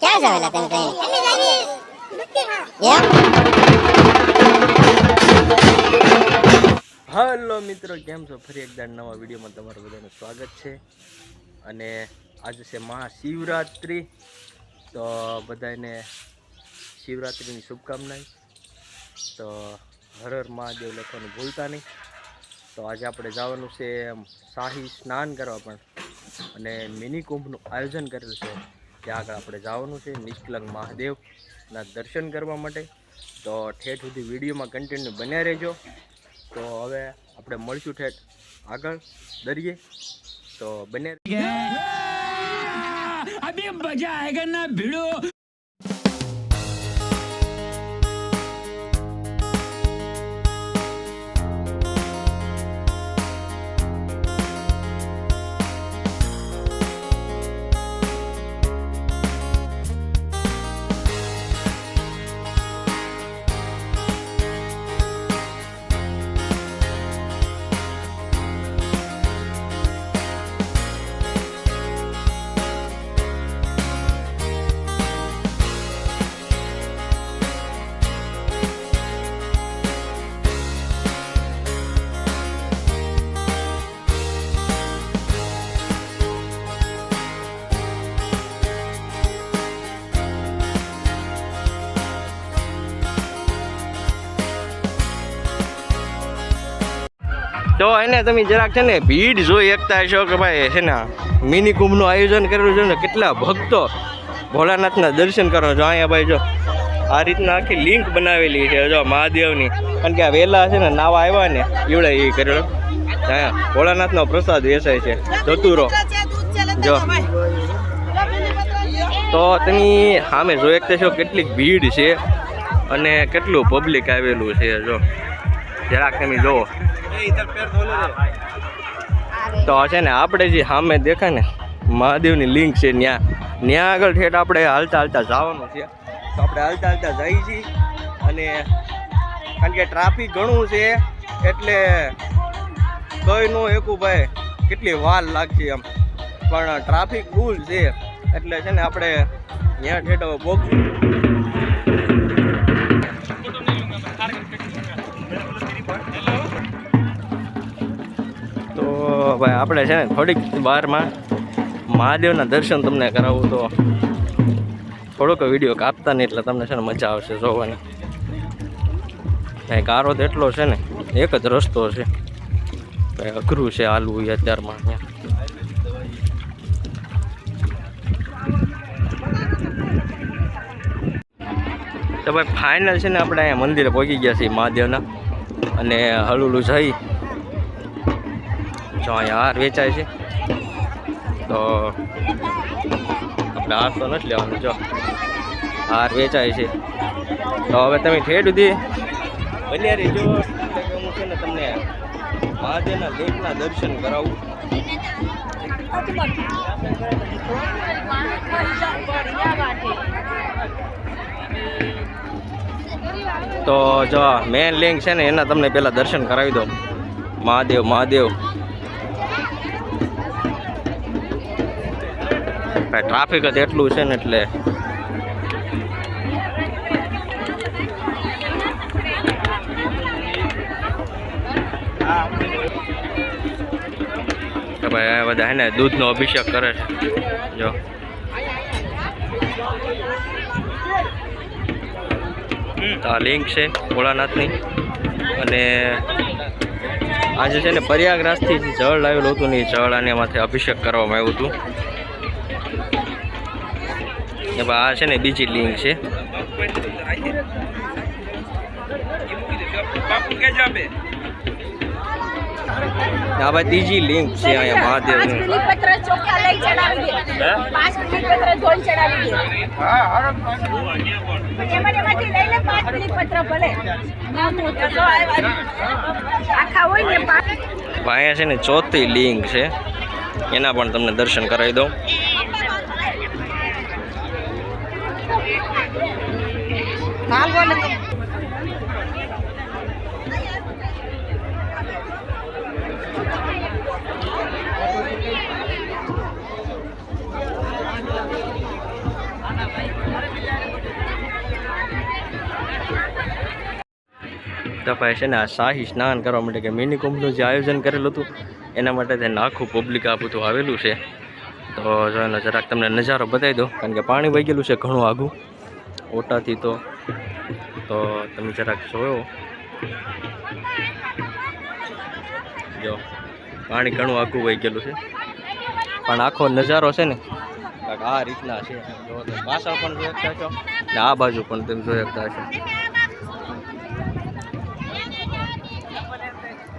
ક્યાં જાવેલા તમે કઈ હલો મિત્રો કેમ છો? ફરી એકદમ નવા વિડીયોમાં તમારું બધાનું સ્વાગત છે. અને આજે છે મહાશિવરાત્રિ. તો બધાને શિવરાત્રિની શુભકામનાઓ. તો હર હર મહાદેવ લખવાનું ભૂલતા નહીં. તો આજે આપણે જવાનું છે એમ શાહી સ્નાન કરવા પણ. અને મિની કુંભનું આયોજન કરેલું છે. ત્યાં આગળ આપણે જવાનું છે નિષ્કલંગ મહાદેવના દર્શન કરવા માટે. તો ઠેઠ સુધી વિડીયોમાં કન્ટિન્યુ બન્યા રહેજો. તો હવે આપણે મળશું ઠેઠ આગળ દરિયે. તો બને અભી મજા આયેગા ના ભીડો. તો એને તમે જરાક છે ને ભીડ જોઈ એકતા હશો કે ભાઈ છે ને, મિની કુંભનું આયોજન કરેલું છે ને, કેટલા ભક્તો ભોળાનાથના દર્શન કરો છો અહીંયા ભાઈ જો, આ રીતના આખી લિંક બનાવેલી છે જો મહાદેવની. કારણ કે આ વહેલા છે ને, નાવા આવ્યા ને એવડે એ કરેલો. હા ભોળાનાથનો પ્રસાદ વેચાય છે. ચતુરો. જો. તો તમે સામે જોઈ એકતા છો કેટલીક ભીડ છે અને કેટલું પબ્લિક આવેલું છે જો. જરાક તમે જોવો તો છે ને, આપણે જે સામે દેખાય ને, મહાદેવની લિંક છે ત્યાં. ત્યાં આગળ ઠેઠ આપણે હાલતા હાલતા જવાનું છે. તો આપણે હાલતા હાલતા જઈએ છીએ અને કારણ કે ટ્રાફિક ઘણું છે, એટલે કઈ નો એકું ભાઈ કેટલી વાર લાગશે એમ. પણ ટ્રાફિક ફૂલ છે, એટલે છે ને આપણે ત્યાં ઠેઠ હવે ભાઈ, આપણે છે ને થોડીક બહારમાં મહાદેવના દર્શન તમને કરાવું તો થોડોક વીડિયો કાપતા નહીં એટલે તમને છે ને મજા આવશે જોવાની. કાંઈ ગારો તો એટલો છે ને, એક જ રસ્તો છે. ભાઈ, અઘરું છે હાલવું અત્યારમાં અહીંયા. તો ભાઈ ફાઇનલ છે ને આપણે અહીંયા મંદિરે પહોંચી ગયા છીએ મહાદેવના. અને હળુલું જઈ જો અહીંયા હાર વેચાય છે. તો આપણે હાર તો નથી લેવાનું, જો. હાર વેચાય છે. તો હવે તમે ઠેઠ સુધી બન્યા રહેજો હું છે ને તમને મહાદેવના લેકના દર્શન કરાવું. તો જો મેન લિંક છે ને, એના તમને પહેલાં દર્શન કરાવી દો. મહાદેવ મહાદેવ. કાંઈ ટ્રાફિક જ એટલું છે ને એટલે. ભાઈ બધા હે ને દૂધનો અભિષેક કરે છે. જો. આ લિંક છે ભોળાનાથની. અને આજે છે ને પ્રયાગરાજથી જળ લાવેલું હતું ને એ જળ આને માથે અભિષેક કરવામાં આવ્યું હતું. આ છે ને બીજી લિંક છે. આ ભાઈ ત્રીજી લિંક છે અહીંયા મહાદેવ મહાદેવની અહીંયા છે ને ચોથી લિંક છે. એના પણ તમને દર્શન કરાવી દઉં. పాల్గొనదు છે ને આ શાહી સ્નાન કરવા માટે કે મિની કુંભનું જે આયોજન કરેલું હતું, એના માટે તેને આખું પબ્લિક આ બધું આવેલું છે. તો જો જરાક તમને નજારો બતાવી દો કારણ કે પાણી વહી ગયેલું છે ઘણું આગું. ઓટાથી તો. તો તમે જરાક જોયો. જો, પાણી ઘણું આખું વહી ગયેલું છે. પણ આખો નજારો છે ને આ રીતના છે. પાછળ પણ જોઈ શકતા છો. ને આ બાજુ પણ તમે જોઈ શકતા છો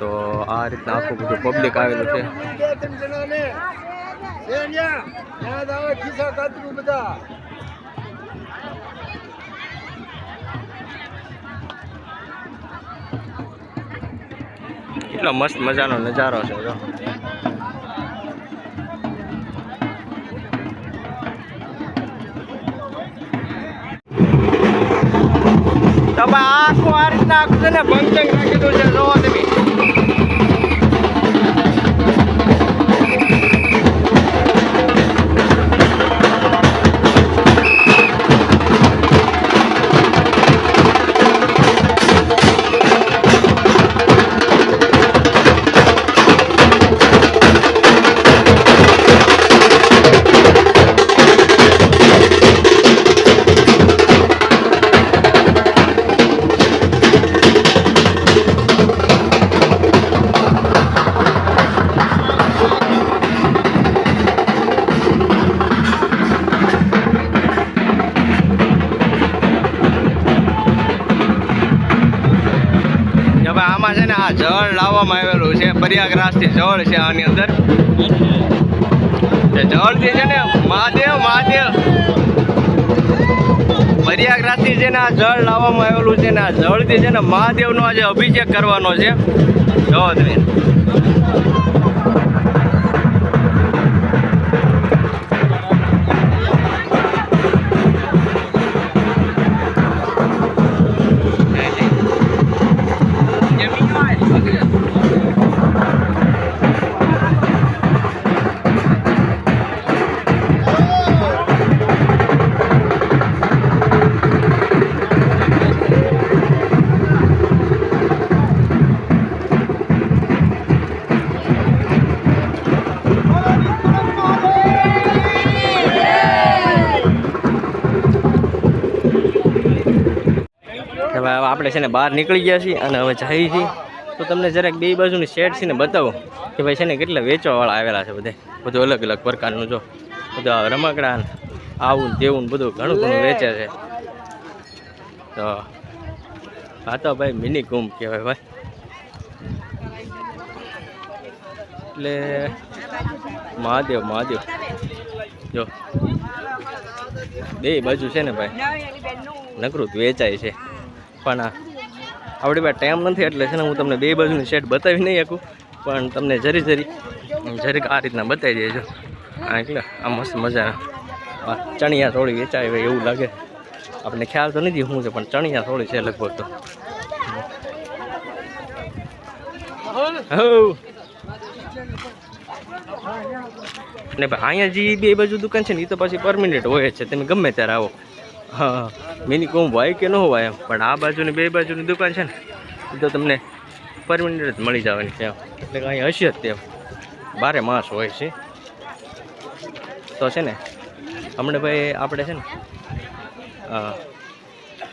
તો આ રીતના આખું બધું પબ્લિક આવેલું છે. કેટલો મસ્ત મજાનો નજારો છે જો. આખું આ રીતના આખું છે ને ભંગ રાખેલું છે, જોવો તમે. ભાઈ આમાં છે ને આ જળ લાવવામાં આવેલું છે, પ્રયાગરાજથી જળ છે આની અંદર. જળથી છે ને મહાદેવ મહાદેવ. પ્રયાગરાજથી છે ને આ જળ લાવવામાં આવેલું છે ને આ જળથી છે ને મહાદેવનો આજે અભિષેક કરવાનો છે. જો આપણે છે ને બહાર નીકળી ગયા છીએ અને હવે જઈએ છીએ. તો તમને જરાક બે બાજુની શેડ છે ને બતાવો કે ભાઈ છે ને કેટલા વેચવાવાળા આવેલા છે બધે. બધું અલગ અલગ પ્રકારનું જો. બધું આ રમકડા આવું દેવું બધું ઘણું ઘણું વેચે છે. તો હા તો ભાઈ મિની કુંભ કહેવાય ભાઈ. એટલે મહાદેવ મહાદેવ. જો. બે બાજુ છે ને ભાઈ. નકરું વેચાય છે. પણ આપણી પાસે ટાઈમ નથી એટલે છે ને હું તમને બે બાજુની શેડ બતાવી નહીં શકું, પણ તમને જરી જરી, જરીક આ રીતના બતાવી દેજો. આ એટલે આ મસ્ત મજા આ ચણિયા થોડી વેચાય હોય એવું લાગે. આપણને ખ્યાલ તો નથી શું છે, પણ ચણિયા થોડી છે લગભગ તો. ને ભાઈ, અહીંયા જે બે બાજુ દુકાન છે ને એ તો પછી પરમિનન્ટ હોય છે. તમે ગમે ત્યારે આવો. હા મિની કોમ હોય કે ન હોય એમ. પણ આ બાજુની બે બાજુની દુકાન છે ને, એ તો તમને પરમિનન્ટ જ મળી જવાની છે એટલે કે અહીં હશે જ તે બારે માસ હોય છે. તો છે ને, હમણાં ભાઈ આપણે છે ને હા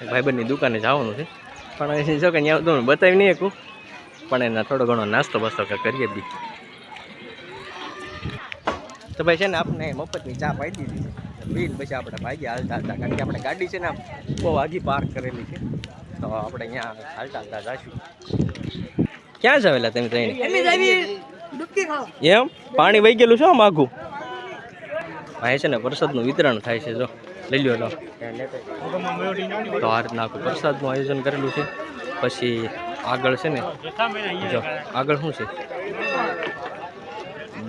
ભાઈબંધની દુકાને જવાનું છે. પણ અહીં જો કે ત્યાં તમને બતાવી નહીં શકું. પણ એના થોડો ઘણો નાસ્તો બસ્તો કરીએ બી. તો ભાઈ છે ને આપણે મફતની ચા પાડી દીધી છે. પીને પછી આપણે ભાગી હાલતા હતા. કારણ કે આપણે ગાડી છે ને બહુ આગી પાર્ક કરેલી છે. તો આપણે અહીંયા હાલતા હાલતા જાશું. ક્યાં જાવેલા તમે ત્રણ? એમ? પાણી વહી ગયેલું છે આમ આઘું અહીં છે ને વરસાદનું વિતરણ થાય છે જો. લઈ લ્યો લો. તો આ રીતના આખું વરસાદનું આયોજન કરેલું છે. પછી આગળ છે ને જો આગળ શું છે?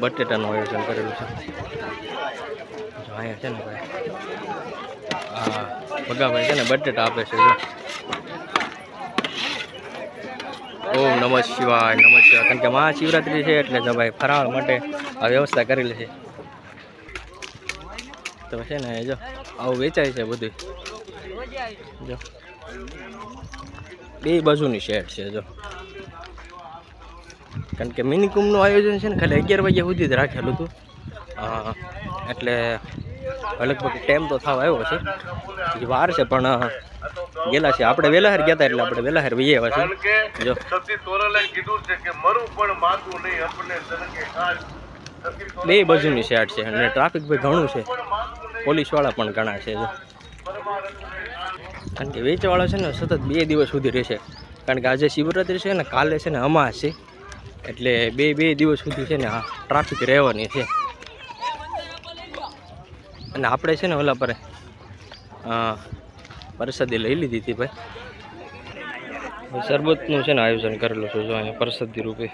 બટેટાનું આયોજન કરેલું છે. અહીંયા છે ને ભાઈ? હા, ભગાભાઈ છે ને, બટેટા આપે છે ઓમ નમઃ શિવાય નમઃ શિવાય. કારણ કે મહાશિવરાત્રિ છે એટલે જો ભાઈ ફરાળ માટે આ વ્યવસ્થા કરેલી છે. તો છે ને, જો, આવું વેચાય છે બધું જો. બે બાજુની શેડ છે, જો. કારણ કે મિની કુંભનું આયોજન છે ને, ખાલી અગિયાર વાગ્યા સુધી જ રાખેલું હતું. એટલે લગભગ ટાઈમ તો થવા આવ્યો છે. વાર છે પણ ગેલા છે આપણે વેલાહાર ગયા હતા એટલે આપણે વેલાહાર વહી આવ્યા છે જો. કીધું છે કે મરું પણ માગું નહીં આપણે તનકે ખાસ સતી તોરલે બે બાજુની સાઈડ છે અને ટ્રાફિક ભાઈ ઘણું છે. પોલીસવાળા પણ ઘણા છે જો. કારણ કે વેચવાળા છે ને સતત બે દિવસ સુધી રહેશે. કારણ કે આજે શિવરાત્રી છે ને કાલે છે ને અમાસ છે. એટલે બે બે દિવસ સુધી છે ને આ ટ્રાફિક રહેવાની છે. અને આપણે છે ને ઓલા પર પરસાદી લઈ લીધી હતી ભાઈ. શરબતનું છે ને આયોજન કરેલું છે જો અહીંયા પરસાદી રૂપે.